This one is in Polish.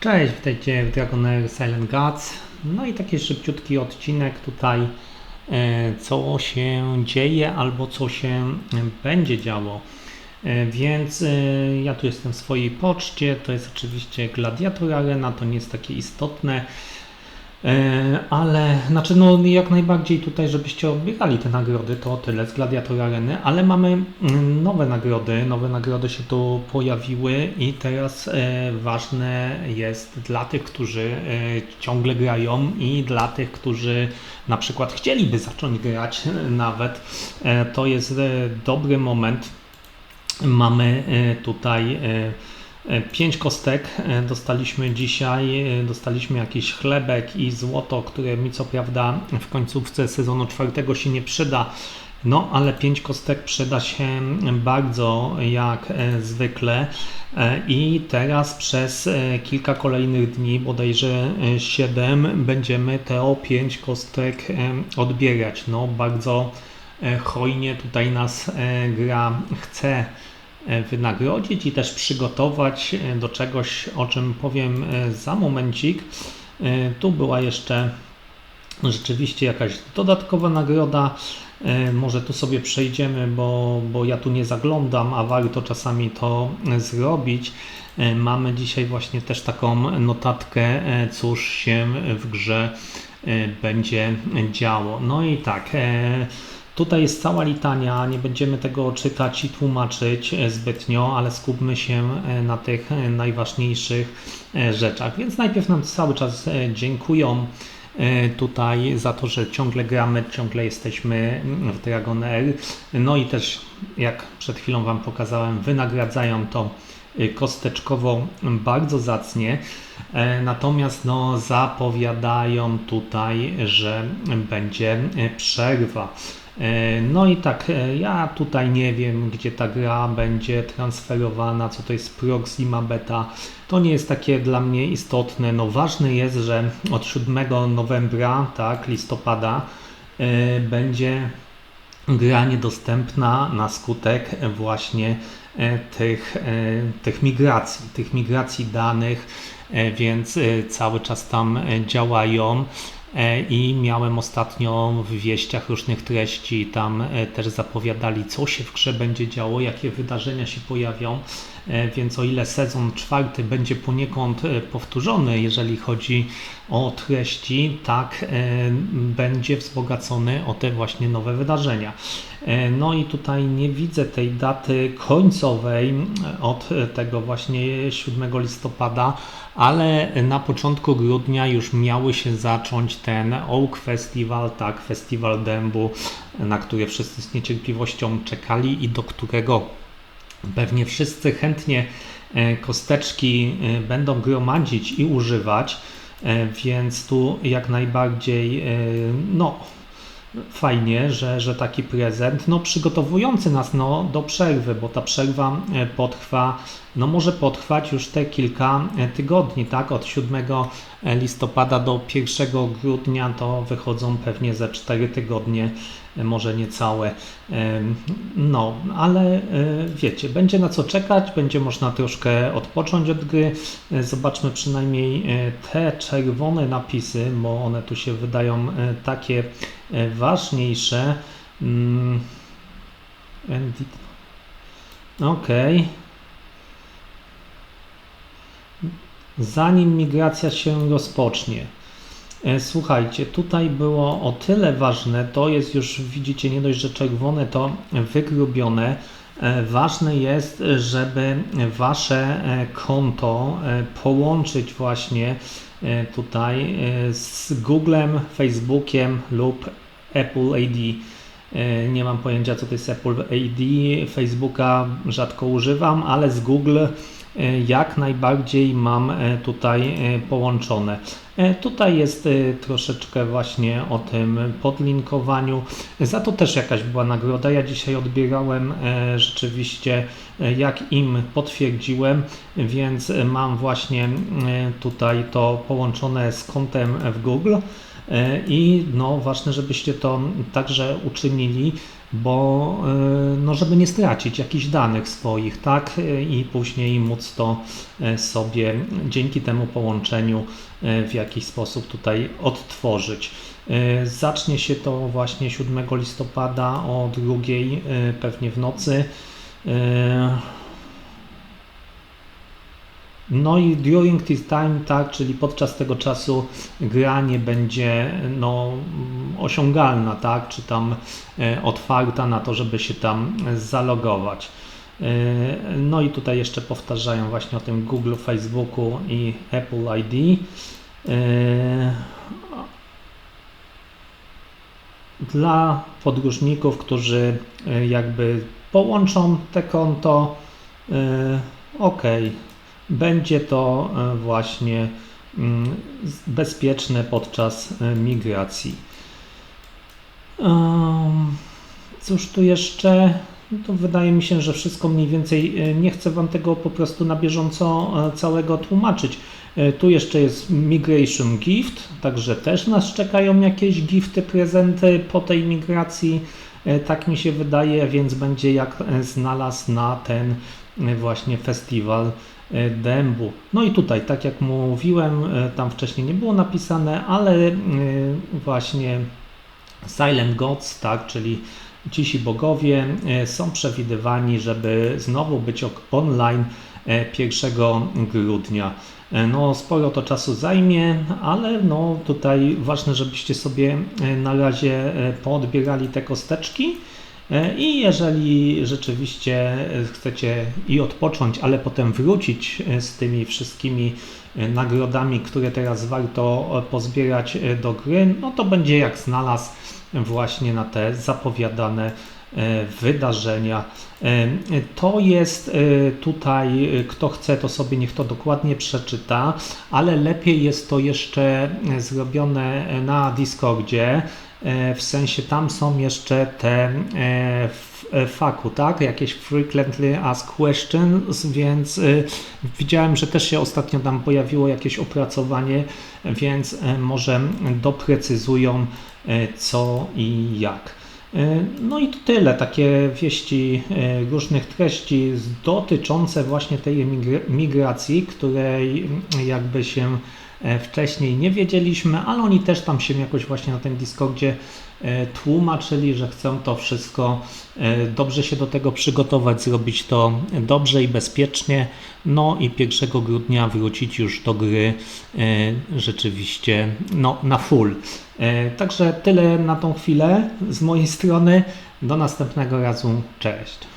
Cześć, witajcie w Dragonair Silent Gods. No i taki szybciutki odcinek tutaj, e, co się dzieje albo co się będzie działo. E, Więc e, ja tu jestem w swojej poczcie, to jest oczywiście Gladiator Arena, to nie jest takie istotne. E, Ale, znaczy, no jak najbardziej tutaj, żebyście odbierali te nagrody, to tyle z Gladiator Areny, ale mamy mm, nowe nagrody, nowe nagrody się tu pojawiły i teraz e, ważne jest dla tych, którzy e, ciągle grają i dla tych, którzy na przykład chcieliby zacząć grać nawet, to jest dobry moment. Mamy tutaj Pięć kostek e, dostaliśmy dzisiaj, e, dostaliśmy jakiś chlebek i złoto, które mi co prawda w końcówce sezonu czwartego się nie przyda, no ale pięć kostek przyda się bardzo jak e, zwykle. E, i teraz przez e, kilka kolejnych dni, bodajże e, 7, będziemy te o pięć kostek e, odbierać. No bardzo e, hojnie tutaj nas e, gra chce. e, wynagrodzić i też przygotować e, do czegoś, o czym powiem e, za momencik. E, Tu była jeszcze rzeczywiście jakaś dodatkowa nagroda. E, Może tu sobie przejdziemy, bo, bo ja tu nie zaglądam, a warto czasami to e, zrobić. E, Mamy dzisiaj właśnie też taką notatkę, e, cóż się w grze e, będzie działo. No i tak, e, Tutaj jest cała litania, nie będziemy tego czytać i tłumaczyć e, zbytnio, ale skupmy się e, na tych e, najważniejszych rzeczach. Więc najpierw nam cały czas dziękują tutaj za to, że ciągle gramy, ciągle jesteśmy mm, w Dragonair. No i też, jak przed chwilą Wam pokazałem, wynagradzają to kosteczkowo bardzo zacnie. Natomiast no, zapowiadają tutaj, że będzie przerwa. E, No i tak, e, ja tutaj nie wiem, gdzie ta gra będzie transferowana, co to jest Proxima Beta. To nie jest takie dla mnie istotne. No ważne jest, że od 7 novembra, tak, listopada, e, będzie gra niedostępna na skutek właśnie tych, tych migracji, tych migracji danych, więc cały czas tam działają. E, I miałem ostatnio w wieściach różnych treści, tam e, też zapowiadali, co się w grze będzie działo, jakie wydarzenia się pojawią. E, Więc o ile sezon czwarty będzie poniekąd e, powtórzony, jeżeli chodzi o treści, tak e, będzie wzbogacony o te właśnie nowe wydarzenia. No i tutaj nie widzę tej daty końcowej od tego właśnie 7 listopada, ale na początku grudnia już miały się zacząć ten Oak Festival, tak, festiwal dębu, na który wszyscy z niecierpliwością czekali i do którego pewnie wszyscy chętnie e, kosteczki e, będą gromadzić i używać, e, więc tu jak najbardziej no fajnie, że, że taki prezent, no przygotowujący nas no, do przerwy, bo ta przerwa potrwa, no może potrwać już te kilka tygodni, tak, od 7 listopada do 1 grudnia to wychodzą pewnie ze 4 tygodnie, może niecałe, no, ale e, wiecie, będzie na co czekać, będzie można troszkę odpocząć od gry, E, zobaczmy przynajmniej e, te czerwone napisy, bo one tu się wydają takie ważniejsze. Mm. Okej. Zanim migracja się rozpocznie. E, Słuchajcie, tutaj było o tyle ważne, to jest już, widzicie, nie dość, że czerwone, to wygrubione. E, Ważne jest, żeby wasze e, konto połączyć właśnie tutaj z Googlem, Facebookiem lub Apple ID. Nie mam pojęcia, co to jest Apple ID. Facebooka rzadko używam, ale z Google jak najbardziej mam e, tutaj e, połączone. E, Tutaj jest e, troszeczkę właśnie o tym podlinkowaniu. Za to też jakaś była nagroda. Ja dzisiaj odbierałem e, rzeczywiście, e, jak im potwierdziłem, więc e, mam właśnie e, tutaj to połączone z kontem w Google. E, I no, ważne, żebyście to także uczynili. Bo e, no, żeby nie stracić jakichś danych swoich, tak, E, i później móc to e, sobie dzięki temu połączeniu w jakiś sposób tutaj odtworzyć. Zacznie się to właśnie 7 listopada o drugiej, pewnie w nocy. No i during this time, tak, czyli podczas tego czasu gra nie będzie no, osiągalna, tak, czy tam e, otwarta na to, żeby się tam zalogować. E, No i tutaj jeszcze powtarzają właśnie o tym Google, Facebooku i Apple ID. E, Dla podróżników, którzy jakby połączą te konto, ok, będzie to e, właśnie mm, bezpieczne podczas e, migracji. Em, Cóż tu jeszcze? No to wydaje mi się, że wszystko mniej więcej. e, Nie chcę Wam tego po prostu na bieżąco całego tłumaczyć. Tu jeszcze jest Migration Gift, także też nas czekają jakieś gifty, prezenty po tej migracji. Tak mi się wydaje, więc będzie jak znalazł na ten właśnie festiwal e, dębu. No i tutaj, tak jak mówiłem, e, tam wcześniej nie było napisane, ale właśnie Silent Gods, tak, czyli cisi bogowie są przewidywani, żeby znowu być online e, 1 grudnia. No, sporo to czasu zajmie, ale no tutaj ważne, żebyście sobie na razie poodbierali te kosteczki. E, I jeżeli rzeczywiście e, chcecie i odpocząć, ale potem wrócić e, z tymi wszystkimi nagrodami, które teraz warto pozbierać do gry, no to będzie jak znalazł właśnie na te zapowiadane wydarzenia. To jest tutaj, kto chce, to sobie niech to dokładnie przeczyta, ale lepiej jest to jeszcze zrobione na Discordzie. E, W sensie tam są jeszcze te e, e, faku, tak? Jakieś frequently asked questions, więc widziałem, że też się ostatnio tam pojawiło jakieś opracowanie, więc może doprecyzują co i jak. No i to tyle, takie wieści różnych treści dotyczące właśnie tej migr- migracji, której jakby się wcześniej nie wiedzieliśmy, ale oni też tam się jakoś właśnie na tym Discordzie e, tłumaczyli, że chcą to wszystko e, dobrze się do tego przygotować, zrobić to dobrze i bezpiecznie, no i 1 grudnia wrócić już do gry e, rzeczywiście no, na full. E, Także tyle na tą chwilę z mojej strony. Do następnego razu. Cześć.